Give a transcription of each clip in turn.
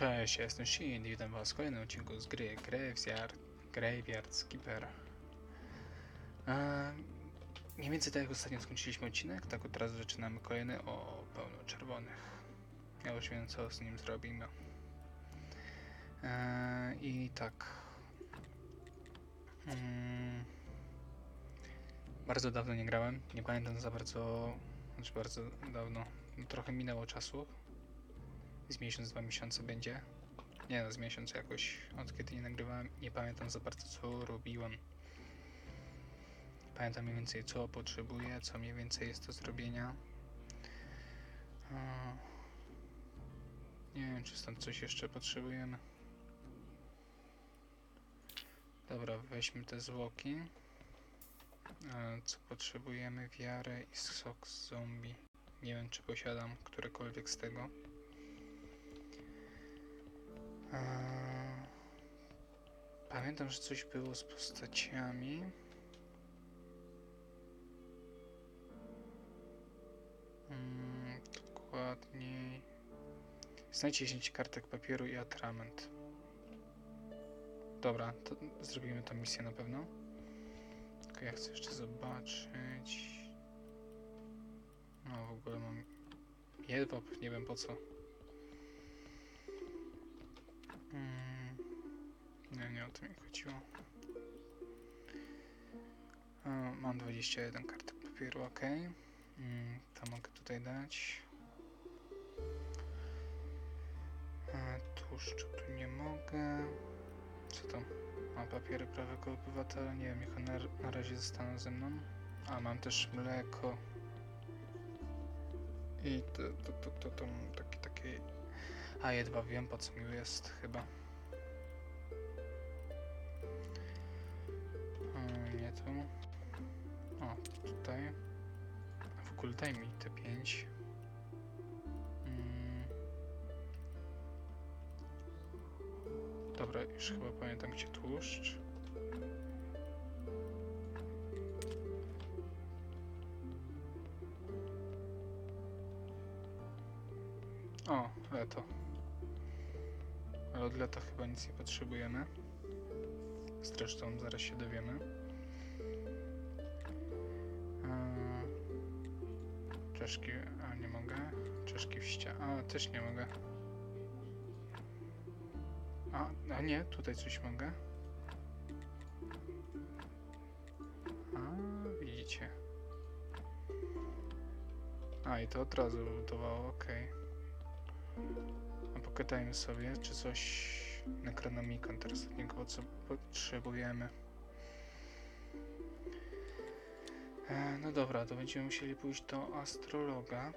Cześć, ja jestem Shin i witam was w kolejnym odcinku z gry Graveyard, Graveyard Skipper. Eee, mniej więcej tak jak ostatnio skończyliśmy odcinek, tak od razu zaczynamy kolejny o pełno czerwonych. Ja już wiem co z nim zrobimy. Eee, I tak. Mm, bardzo dawno nie grałem, nie pamiętam za bardzo, znaczy bardzo dawno, no, trochę minęło czasu, z miesiąc, dwa miesiące będzie. Nie no, z miesiąc jakoś, od kiedy nie nagrywałem, nie pamiętam za bardzo co robiłem. Pamiętam mniej więcej co potrzebuję, co mniej więcej jest do zrobienia. Nie wiem, czy stąd coś jeszcze potrzebujemy. Dobra, weźmy te zwłoki. Co potrzebujemy? Wiarę i sok z zombie. Nie wiem, czy posiadam którekolwiek z tego. Pamiętam, że coś było z postaciami. Mm, dokładniej. Znajdź 10 kartek papieru i atrament. Dobra, to zrobimy tą misję na pewno. Tylko ja chcę jeszcze zobaczyć. No w ogóle mam jedwab, nie wiem po co. Mm, nie, nie o to mi chodziło. O, mam 21 kartek papieru, ok. Mm, to mogę tutaj dać. E, tłuszczu tu nie mogę. Co to? Mam papiery prawego obywatela, nie wiem, one na, na razie zostaną ze mną. A, mam też mleko. I to, to, to, to, to mam taki, takie a jedwa wiem po co mi jest chyba. Mm, Nie tu. O, tutaj. W ogóle daj mi te pięć. Mm. Dobra, już chyba pamiętam gdzie tłuszcz. O, leto. Lata chyba nic nie potrzebujemy. Zresztą zaraz się dowiemy. Eee, Czeszki, a nie mogę. Czeszki w ścianie. A, też nie mogę. A, a nie, tutaj coś mogę. A, widzicie. A, i to od razu budowało, okej. A pogadajmy sobie, czy coś Necronomicon teraz od niego co potrzebujemy. E, no dobra, to będziemy musieli pójść do astrologa.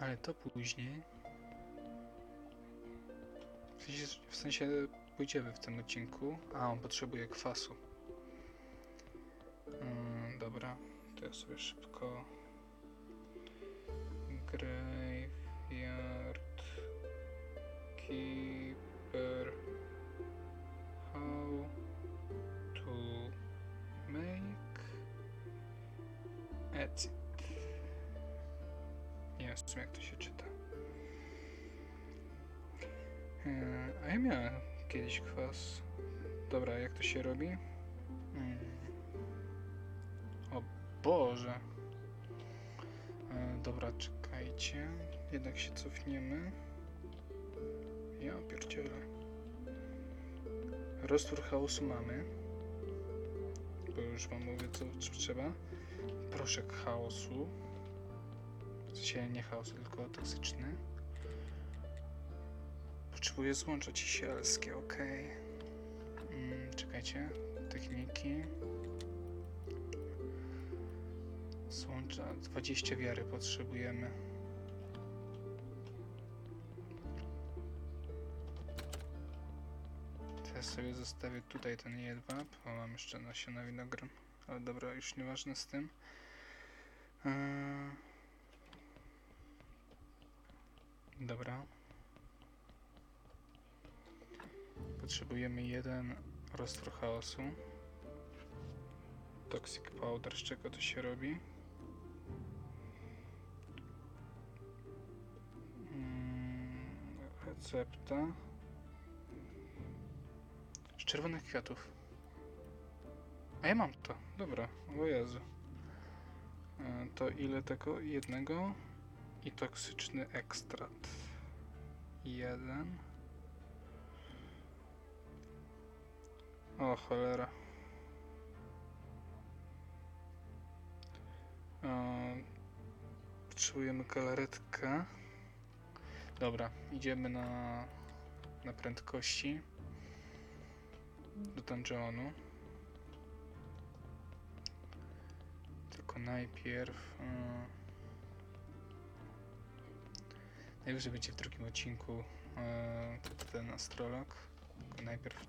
Ale to później. W sensie, w sensie pójdziemy w tym odcinku. A, on potrzebuje kwasu. Mm, dobra, to ja sobie szybko Graveyard Keeper How to make exit Nie wiem w jak to się czyta Eee, A ja miałem kiedyś kwas Dobra, jak to się robi? Mm. O Boże E, dobra, czekajcie. Jednak się cofniemy. Ja pierdzielę. Roztwór chaosu mamy. Bo już wam mówię, co co trzeba. Proszek chaosu. W sensie nie chaosu, tylko toksyczny. Potrzebuję złącza ciesielskie, ok. Mm, czekajcie. Techniki. Słącza 20 wiary potrzebujemy. Sobie zostawię tutaj ten jedwab, bo mam jeszcze nasiona winogron. Ale dobra, już nieważne z tym. Eee... Dobra. Potrzebujemy jeden roztwór chaosu. Toxic powder, z czego to się robi? Mm, Recepta. Czerwonych kwiatów. A ja mam to. Dobra. O Jezu. E, To ile tego? Jednego. I toksyczny ekstrat. Jeden. O cholera. E, Potrzebujemy galaretkę. Dobra, idziemy na, na prędkości do dungeonu. Tylko najpierw. Yy, najwyżej będzie w drugim odcinku to- ten astrolog. Tylko najpierw.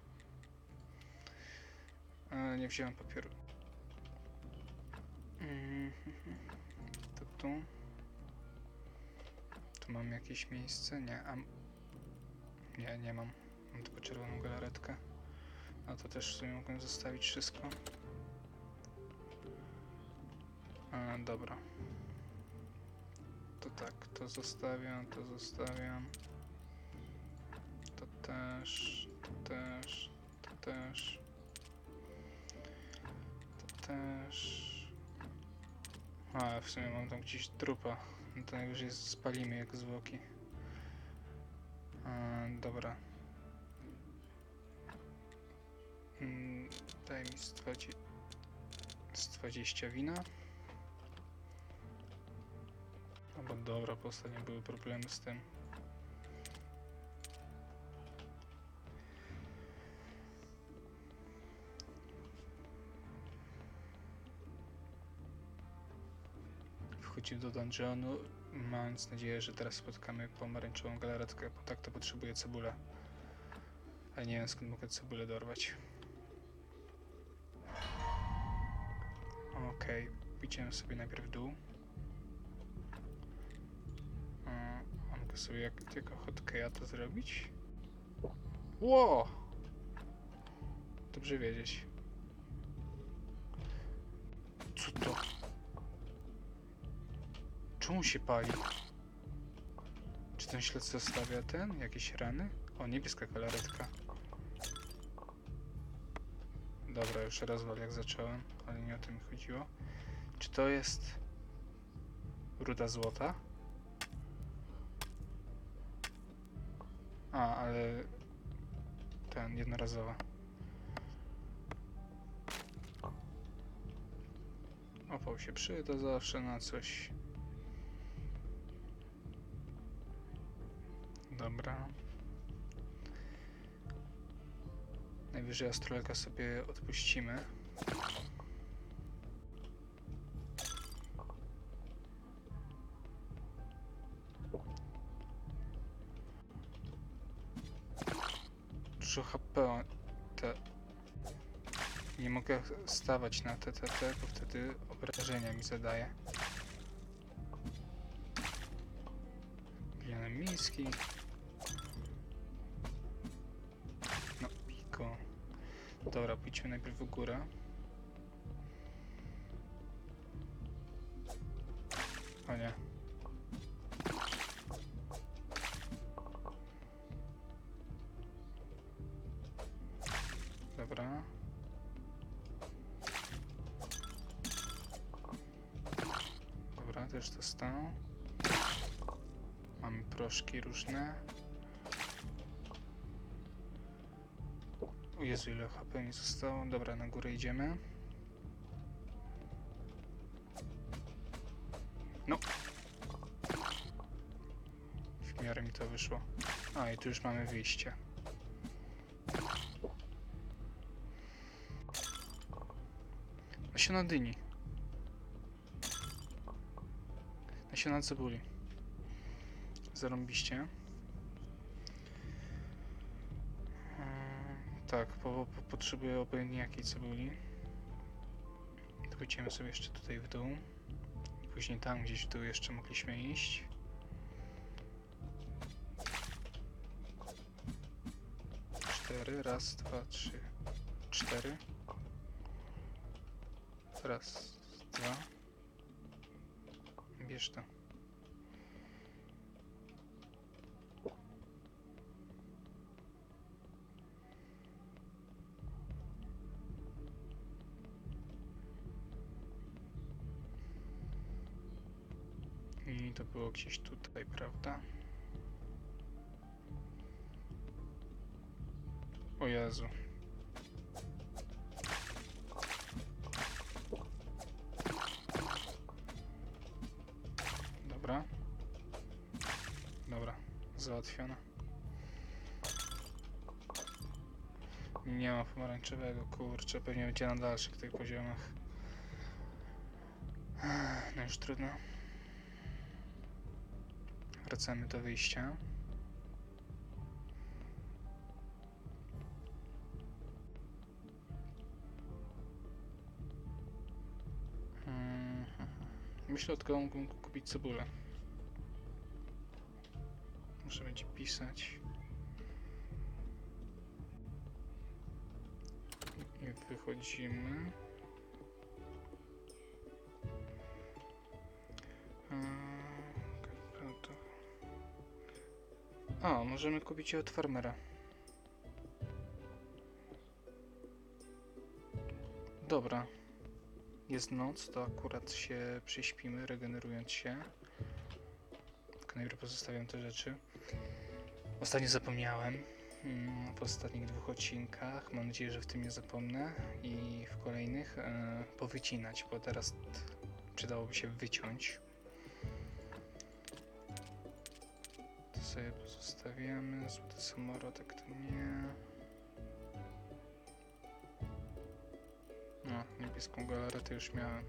Yy, nie wziąłem papieru. Mhm. To tu. Tu mam jakieś miejsce? Nie. Nie, nie mam. Mam tylko czerwoną galaretkę. A to też w sumie mogłem zostawić wszystko. A, dobra. To tak, to zostawiam, to zostawiam. To też, to też, to też. To też. A, w sumie mam tam gdzieś trupa. No to najwyżej spalimy jak zwłoki. E, dobra. Daj mi z 20, z 20 wina. No bo dobra, po ostatnio były problemy z tym. wchodził do dungeonu, mając nadzieję, że teraz spotkamy pomarańczową galaretkę, bo tak to potrzebuję cebulę. Ale nie wiem skąd mogę cebulę dorwać. Okej, pójdziemy sobie najpierw w dół. A, mogę sobie jak, jako hotkeya to zrobić? Ło! Dobrze wiedzieć. Co to? Czemu się pali? Czy ten śled zostawia ten? Jakieś rany? O, niebieska galaretka. Dobra, już rozwal jak zacząłem, ale nie o to mi chodziło. Czy to jest ruda złota? A, ale ten jednorazowa. Opał się przyda zawsze na coś. Dobra. Najwyżej astrologa sobie odpuścimy. Dużo HP te. Nie mogę stawać na te, bo wtedy obrażenia mi zadaje. Gliniane Dobra, pójdźmy najpierw w górę. O nie. Dobra. Dobra, też dostał. Mamy proszki różne. Jezu, ile HP mi zostało. Dobra, na górę idziemy. No. W miarę mi to wyszło. A, i tu już mamy wyjście. Nasiona dyni. Nasiona cebuli. Zarąbiście. Eee, Tak, po, po, potrzebuję obojętnie cebuli. Pójdziemy sobie jeszcze tutaj w dół. Później tam gdzieś w dół jeszcze mogliśmy iść. Cztery, raz, dwa, trzy, cztery. Raz, dwa. Bierz to. To było gdzieś tutaj, prawda? O Jezu. Dobra. Dobra, załatwione. Nie ma pomarańczowego, kurczę, pewnie będzie na dalszych tych poziomach. No już trudno. Wracamy do wyjścia. Mhm. Myślę tylko, mógłbym kupić cebulę. Muszę będzie pisać. I wychodzimy. Możemy kupić je od farmera. Dobra. Jest noc, to akurat się prześpimy, regenerując się. Najpierw pozostawiam te rzeczy. Ostatnio zapomniałem mm, w ostatnich dwóch odcinkach. Mam nadzieję, że w tym nie zapomnę i w kolejnych e, powycinać, bo teraz przydałoby się wyciąć. Sobie pozostawiamy. Złoty samorodek to nie. No, niebieską galaretę już miałem.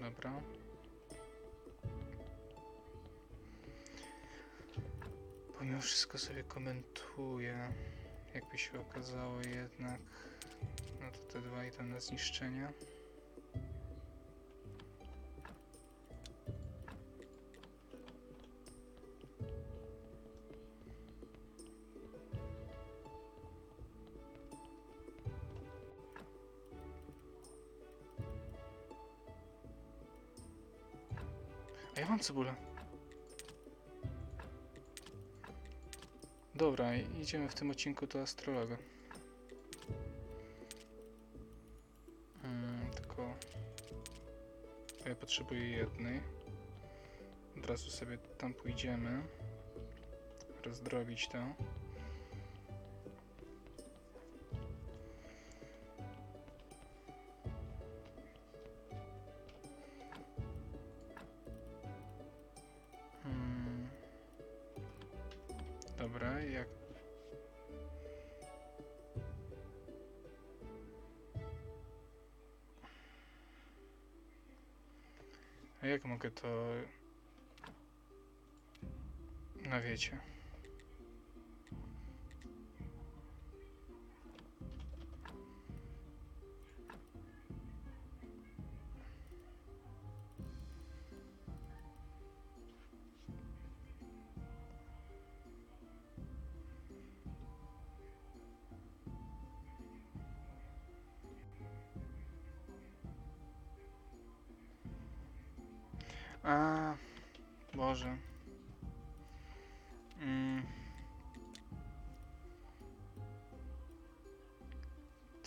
Dobra. Pomimo wszystko sobie komentuję. Jakby się okazało jednak, no to te dwa idą na zniszczenie. Ja mam cebulę. Dobra, idziemy w tym odcinku do astrologa. Mm, tylko ja potrzebuję jednej. Od razu sobie tam pójdziemy. Rozdrobić to. A jak mogę to. No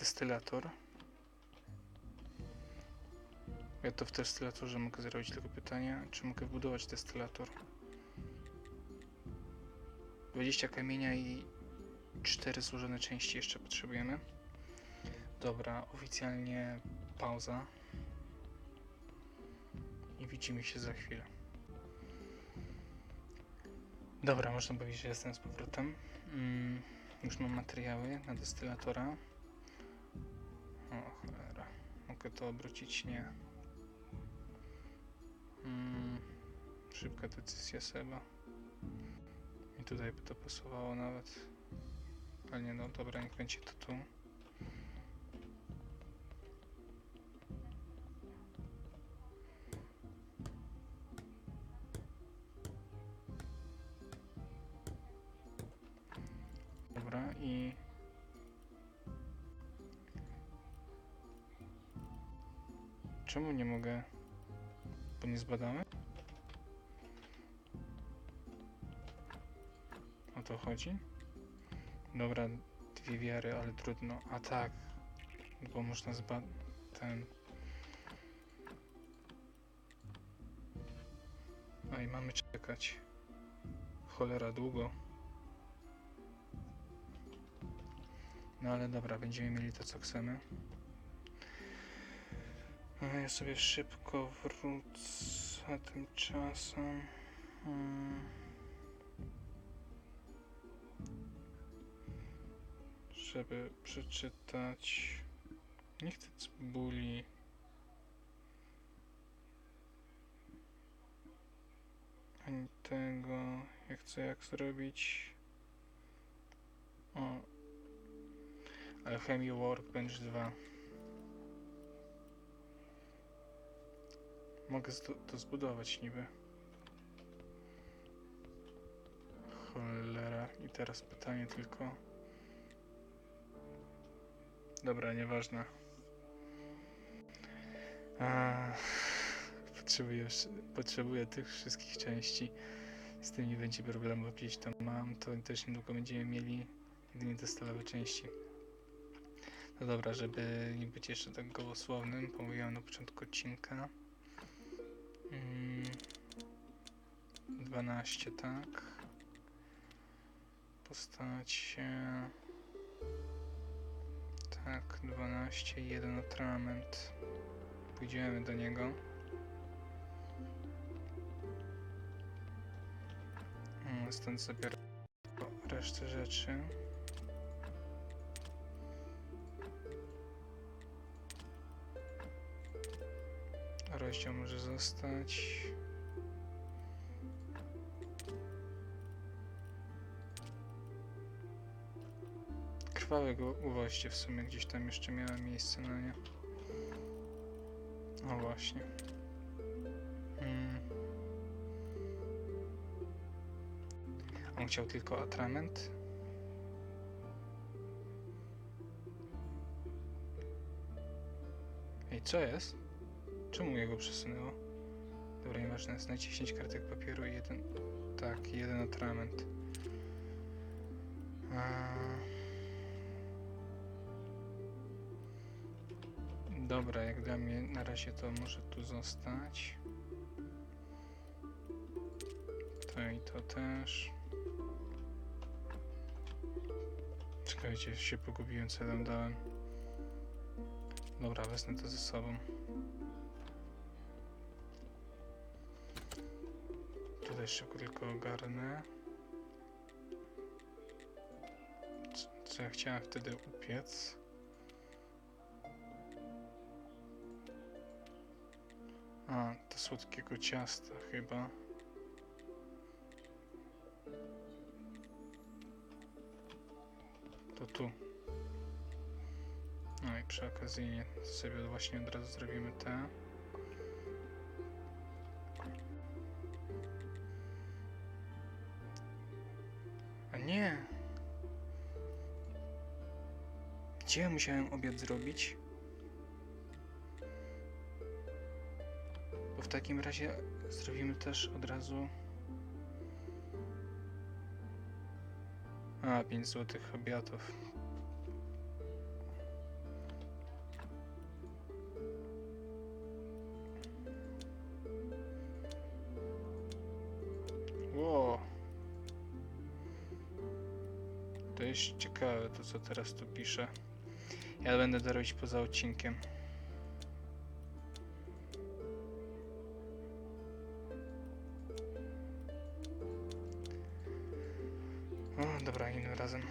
Destylator. Ja to w destylatorze mogę zrobić tylko pytanie, czy mogę budować destylator? 20 kamienia i 4 złożone części jeszcze potrzebujemy. Dobra, oficjalnie pauza. I widzimy się za chwilę. Dobra, można powiedzieć, że jestem z powrotem. Mm, już mam materiały na destylatora. To obrócić? Nie. Mm, szybka decyzja Seba. I tutaj by to pasowało nawet. Ale nie, no dobra, niech będzie to tu. Czemu nie mogę... Bo nie zbadamy? O to chodzi? Dobra, dwie wiary, ale trudno. A tak, bo można zbadać ten... No i mamy czekać. Cholera długo. No ale dobra, będziemy mieli to co chcemy. A ja sobie szybko wrócę tymczasem. Hmm. Żeby przeczytać. Nie chcę cebuli. Ani tego. Ja chcę jak zrobić. O. Alchemy Workbench 2. Mogę to zbudować niby. Cholera. I teraz pytanie tylko. Dobra, nieważne. A, potrzebuję, potrzebuję tych wszystkich części. Z tym nie będzie problemu, gdzieś tam mam, to też niedługo będziemy mieli jedynie te stalowe części. No dobra, żeby nie być jeszcze tak gołosłownym, pomówiłem na początku odcinka. Mm, 12, tak. Postacie. Tak, 12, jeden atrament. Pójdziemy do niego. Mm, Stąd zabieram resztę rzeczy. Rozdział może zostać. Krwawego uwoździe w sumie gdzieś tam jeszcze miałem miejsce na nie. O właśnie. Mm. On chciał tylko atrament. Ej, co jest? Czemu jego przesunęło? Dobra, nieważne. Znajdź 10 kartek papieru i jeden... Tak, jeden atrament. A... Dobra, jak dla mnie na razie to może tu zostać. To i to też. Czekajcie, się pogubiłem, co dałem. Dobra, wezmę to ze sobą. Tutaj szybko ogarnę. Co, co ja chciałem wtedy upiec? A, do słodkiego ciasta chyba. To tu. No i przy okazji sobie właśnie od razu zrobimy te. Gdzie musiałem obiad zrobić? Bo w takim razie zrobimy też od razu. A, 5 złotych obiadów. To jest ciekawe to, co teraz tu piszę. Ja będę to robić poza odcinkiem. O, dobra, innym razem.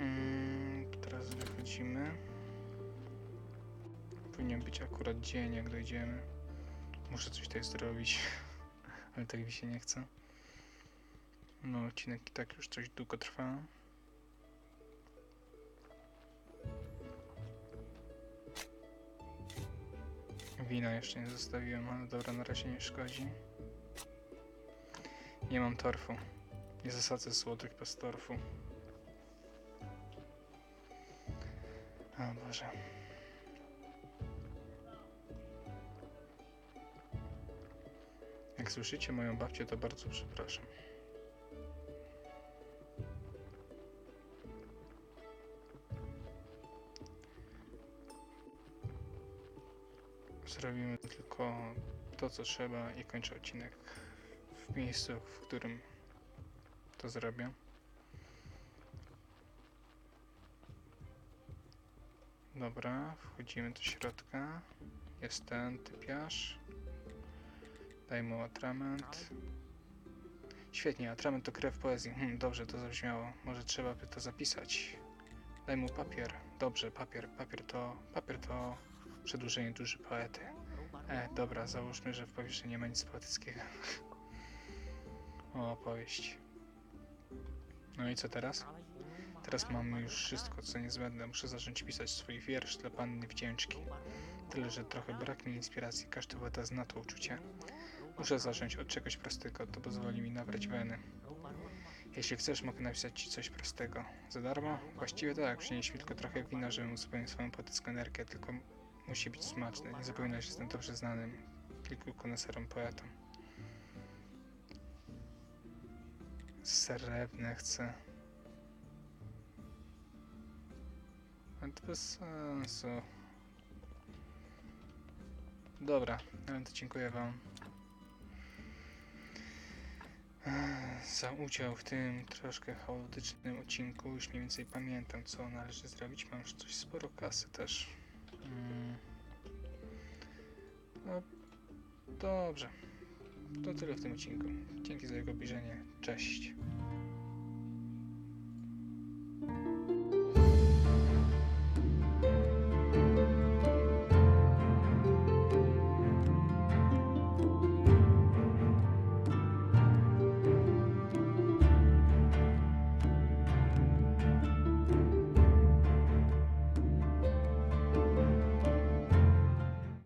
Mm, teraz wychodzimy. Powinien być akurat dzień, jak dojdziemy. Muszę coś tutaj zrobić, ale tak mi się nie chce. No, odcinek i tak już coś długo trwa. Wina jeszcze nie zostawiłem, ale dobra, na razie nie szkodzi. Nie mam torfu. Nie zasadzę złotych bez torfu. O Boże. Jak słyszycie moją babcię, to bardzo przepraszam. Zrobimy tylko to, co trzeba i kończę odcinek w miejscu, w którym to zrobię. Dobra, wchodzimy do środka. Jest ten typiarz. Daj mu atrament. Świetnie, atrament to krew poezji. Hmm, dobrze, to zabrzmiało. Może trzeba by to zapisać. Daj mu papier. Dobrze, papier. Papier to... Papier to przedłużenie duży poety. E, dobra, załóżmy, że w powierzchni nie ma nic poetyckiego. O, opowieść. No i co teraz? Teraz mam już wszystko, co niezbędne. Muszę zacząć pisać swój wiersz dla panny wdzięczki. Tyle, że trochę brak mi inspiracji. Każdy poeta zna to uczucie. Muszę zacząć od czegoś prostego, to pozwoli mi nabrać weny. Jeśli chcesz, mogę napisać ci coś prostego. Za darmo? Właściwie tak, przynieś mi tylko trochę wina, żebym uzupełnił swoją poetycką energię, tylko musi być smaczne. Nie zapominaj, że jestem dobrze znanym kilku koneserom poetą. Srebrne chcę. Ale to bez sensu. Dobra, ale to dziękuję wam za udział w tym troszkę chaotycznym odcinku. Już mniej więcej pamiętam, co należy zrobić. Mam już coś sporo kasy też. Mm. No, dobrze. To tyle w tym odcinku. Dzięki za jego obejrzenie. Cześć.